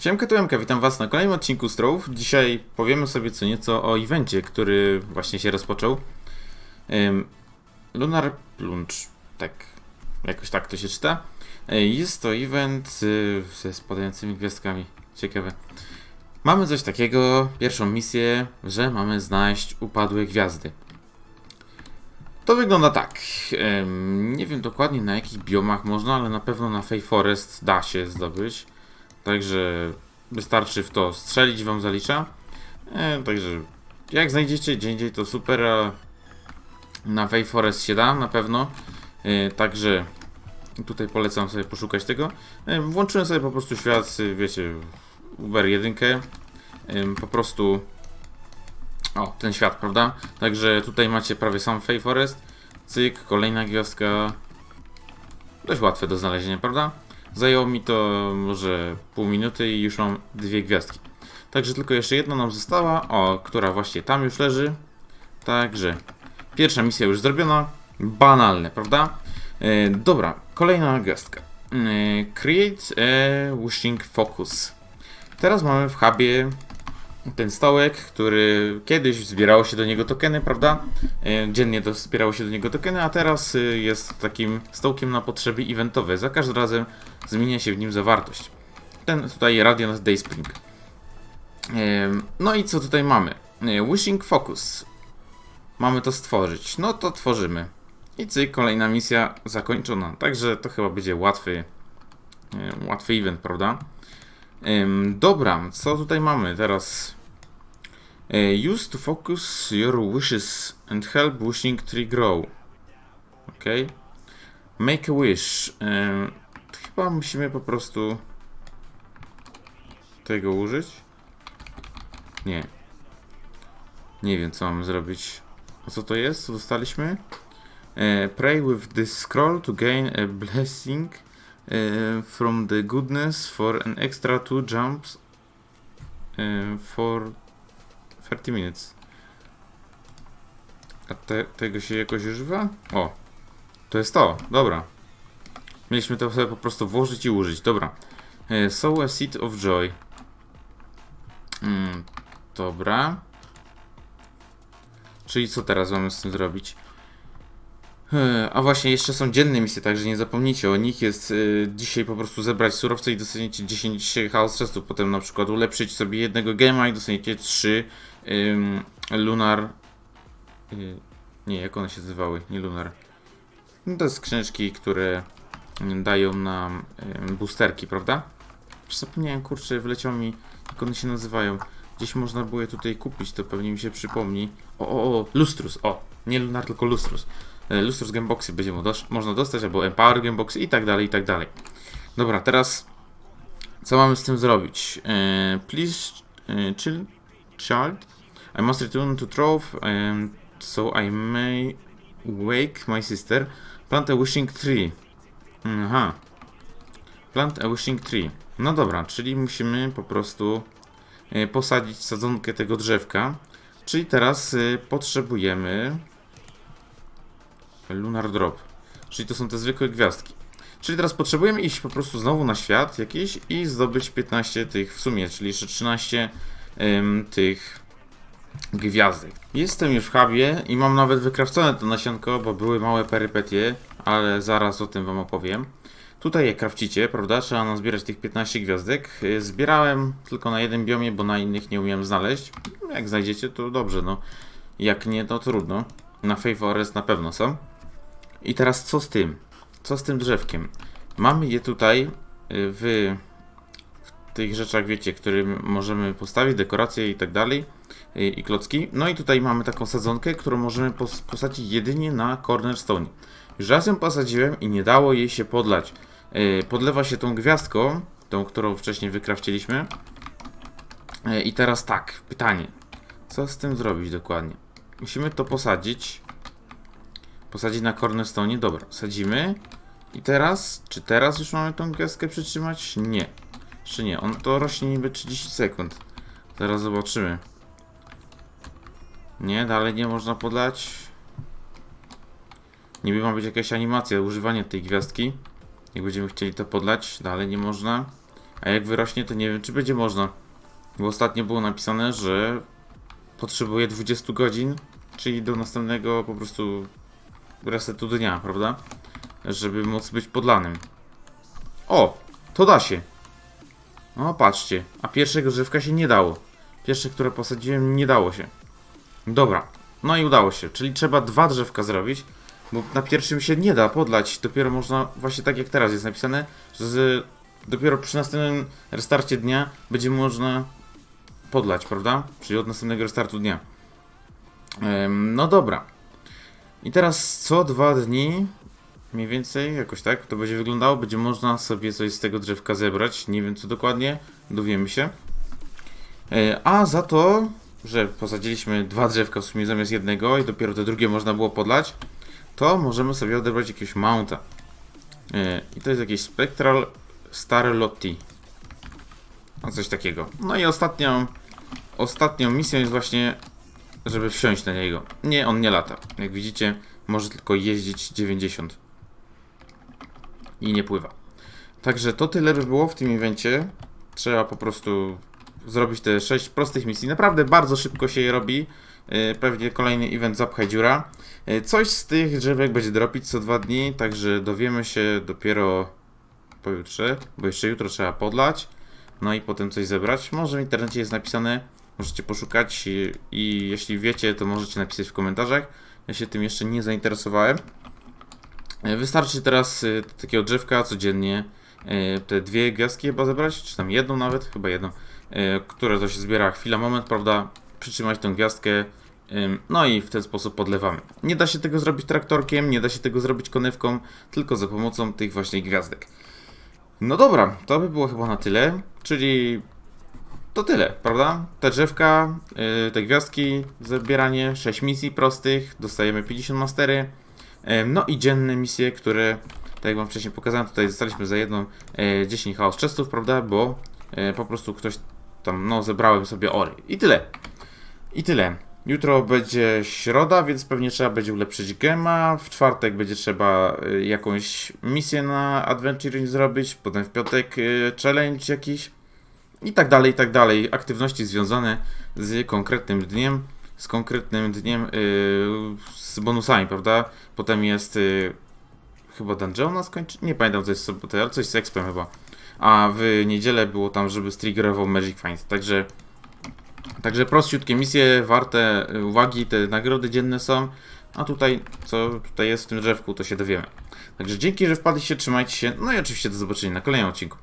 Siemka tu witam was na kolejnym odcinku Stroów. Dzisiaj powiemy sobie co nieco o evencie, który właśnie się rozpoczął. Lunar Plunge, tak, jakoś tak to się czyta. Jest to event y, ze spadającymi gwiazdkami, ciekawe. Mamy coś takiego, pierwszą misję, że mamy znaleźć upadłe gwiazdy. To wygląda tak. Nie wiem dokładnie na jakich biomach można, ale na pewno na Fey Forest da się zdobyć. Także wystarczy w to strzelić, wam zalicza. E, także jak znajdziecie gdzie indziej to super, a na Fey Forest się da na pewno. E, także tutaj polecam sobie poszukać tego. E, włączyłem sobie po prostu świat, y, wiecie, Uber 1. E, po prostu o, ten świat, prawda? Także tutaj macie prawie sam Fey Forest. Cyk, kolejna gwiazdka. Dość łatwe do znalezienia, prawda? Zajęło mi to może pół minuty i już mam dwie gwiazdki. Także tylko jeszcze jedna nam została, o, która właśnie tam już leży. Także pierwsza misja już zrobiona. Banalne, prawda? E, dobra, kolejna gwiazdka. E, create a wishing focus. Teraz mamy w hubie ten stołek, który kiedyś zbierało się do niego tokeny, prawda? E, Dziennie do, zbierało się do niego tokeny, a teraz y, jest takim stołkiem na potrzeby eventowe. Za każdym razem zmienia się w nim zawartość. Ten tutaj Radiant Dayspring. Em, No i co tutaj mamy? E, Wishing Focus. Mamy to stworzyć. No to tworzymy. I cyk, kolejna misja zakończona. Także to chyba będzie łatwy, e, łatwy event, prawda? Em, Dobra, co tutaj mamy teraz? E, Use to focus your wishes and help wishing tree grow. Ok. Make a wish. Em, Chyba musimy po prostu tego użyć. Nie. Nie wiem co mamy zrobić. Co to jest? Co dostaliśmy? E, pray with this scroll to gain a blessing e, from the goodness for an extra two jumps e, for 30 minutes. A te, tego się jakoś używa? O, to jest to, dobra. Mieliśmy to sobie po prostu włożyć i użyć, dobra. E, sow a seed of joy. Mm, dobra. Czyli co teraz mamy z tym zrobić? E, A właśnie, jeszcze są dzienne misje, także nie zapomnijcie o nich. Jest e, dzisiaj po prostu zebrać surowce i dostaniecie 10 chaos chestów. Potem na przykład ulepszyć sobie jednego gema i dostaniecie 3 ym, lunar. y, nie, jak one się nazywały? Nie lunar. No to skrzyneczki, które dają nam ym, boosterki, prawda? Zapomniałem, kurczę, wleciał mi, jak one się nazywają. Gdzieś można było je tutaj kupić, to pewnie mi się przypomni. O, o, o, Lustrus, o, nie Lunar, tylko Lustrus. E, Lustrus Gameboxy będzie można dostać, albo Empower Gameboxy i tak dalej, i tak dalej. Dobra, teraz co mamy z tym zrobić? E, please e, chill, child. I must return to Trove, um, so I may wake my sister. Plant a wishing tree. Aha. Plant a wishing tree. No dobra, czyli musimy po prostu e, posadzić sadzonkę tego drzewka. Czyli teraz e, potrzebujemy Lunar Drop. Czyli to są te zwykłe gwiazdki. Czyli teraz potrzebujemy iść po prostu znowu na świat jakiś i zdobyć 15 tych w sumie, czyli jeszcze 13 em, tych gwiazdek. Jestem już w hubie i mam nawet wykrafcone to nasionko, bo były małe perypetie, ale zaraz o tym wam opowiem. Tutaj je krawcicie, prawda? Trzeba nazbierać tych 15 gwiazdek. Y, Zbierałem tylko na jednym biomie, bo na innych nie umiałem znaleźć. Jak znajdziecie, to dobrze, no. Jak nie, to trudno. Na Fey Forest na pewno są. I teraz co z tym? Co z tym drzewkiem? Mamy je tutaj y, w, w tych rzeczach, wiecie, którym możemy postawić, dekoracje i tak dalej, y, i klocki. No i tutaj mamy taką sadzonkę, którą możemy pos posadzić jedynie na cornerstone. Już raz ją posadziłem i nie dało jej się podlać. Y, Podlewa się tą gwiazdką, tą, którą wcześniej wykrawciliśmy. Y, I teraz tak, pytanie. Co z tym zrobić dokładnie? Musimy to posadzić. Posadzić na cornerstone. Dobra, sadzimy. I teraz, czy teraz już mamy tą gwiazdkę przytrzymać? Nie. Jeszcze nie. On to rośnie niby 30 sekund. Zaraz zobaczymy. Nie, dalej nie można podlać. Niby ma być jakaś animacja używania tej gwiazdki. Jak będziemy chcieli to podlać, dalej nie można. A jak wyrośnie, to nie wiem, czy będzie można. Bo ostatnio było napisane, że potrzebuje 20 godzin, czyli do następnego po prostu resetu dnia, prawda? Żeby móc być podlanym. O! To da się. O, patrzcie. A pierwszego drzewka się nie dało. Pierwsze, które posadziłem, nie dało się. Dobra. No i udało się. Czyli trzeba dwa drzewka zrobić, bo na pierwszym się nie da podlać. Dopiero można, właśnie tak jak teraz jest napisane, że z, dopiero przy następnym restarcie dnia będzie można podlać, prawda? Czyli od następnego restartu dnia. No dobra. I teraz co dwa dni, mniej więcej, jakoś tak to będzie wyglądało, będzie można sobie coś z tego drzewka zebrać. Nie wiem co dokładnie, dowiemy się. E, A za to, że posadziliśmy dwa drzewka w sumie zamiast jednego i dopiero te drugie można było podlać, to możemy sobie odebrać jakiegoś mounta. E, I to jest jakiś Spectral Star Lotti. No coś takiego. No i ostatnią, ostatnią misją jest właśnie, żeby wsiąść na niego. Nie, on nie lata. Jak widzicie, może tylko jeździć 90. I nie pływa. Także to tyle by było w tym evencie. Trzeba po prostu zrobić te 6 prostych misji. Naprawdę bardzo szybko się je robi. Yy, Pewnie kolejny event zapchaj dziura. Yy, Coś z tych drzewek będzie dropić co dwa dni, także dowiemy się dopiero pojutrze, bo jeszcze jutro trzeba podlać. No i potem coś zebrać. Może w internecie jest napisane, możecie poszukać i, jeśli wiecie, to możecie napisać w komentarzach. Ja się tym jeszcze nie zainteresowałem. E, Wystarczy teraz y, takiego drzewka codziennie y, te dwie gwiazdki chyba zebrać, czy tam jedną nawet, chyba jedną, które to się zbiera chwila, moment, prawda, przytrzymać tę gwiazdkę, no i w ten sposób podlewamy. Nie da się tego zrobić traktorkiem, nie da się tego zrobić konewką, tylko za pomocą tych właśnie gwiazdek. No dobra, to by było chyba na tyle, czyli to tyle, prawda? Te drzewka, y, te gwiazdki, zabieranie, 6 misji prostych, dostajemy 50 mastery, Em, No i dzienne misje, które, tak jak wam wcześniej pokazałem, tutaj zostaliśmy za jedną e, 10 chaos chestów, prawda? Bo e, po prostu ktoś tam, no, zebrałem sobie ory. I tyle. I tyle. Jutro będzie środa, więc pewnie trzeba będzie ulepszyć gema. W czwartek będzie trzeba e, jakąś misję na adventuring zrobić. Potem w piątek e, challenge jakiś. I tak dalej, i tak dalej. Aktywności związane z konkretnym dniem z konkretnym dniem yy, z bonusami, prawda? Potem jest yy, chyba dungeona skończy... Nie pamiętam co jest w sobotę, ale coś z expem chyba. A w niedzielę było tam, żeby striggerował Magic Find. Także Także prościutkie misje, warte y, uwagi, te nagrody dzienne są. A tutaj, co tutaj jest w tym drzewku, to się dowiemy. Także dzięki, że wpadliście, trzymajcie się. No i oczywiście do zobaczenia na kolejnym odcinku.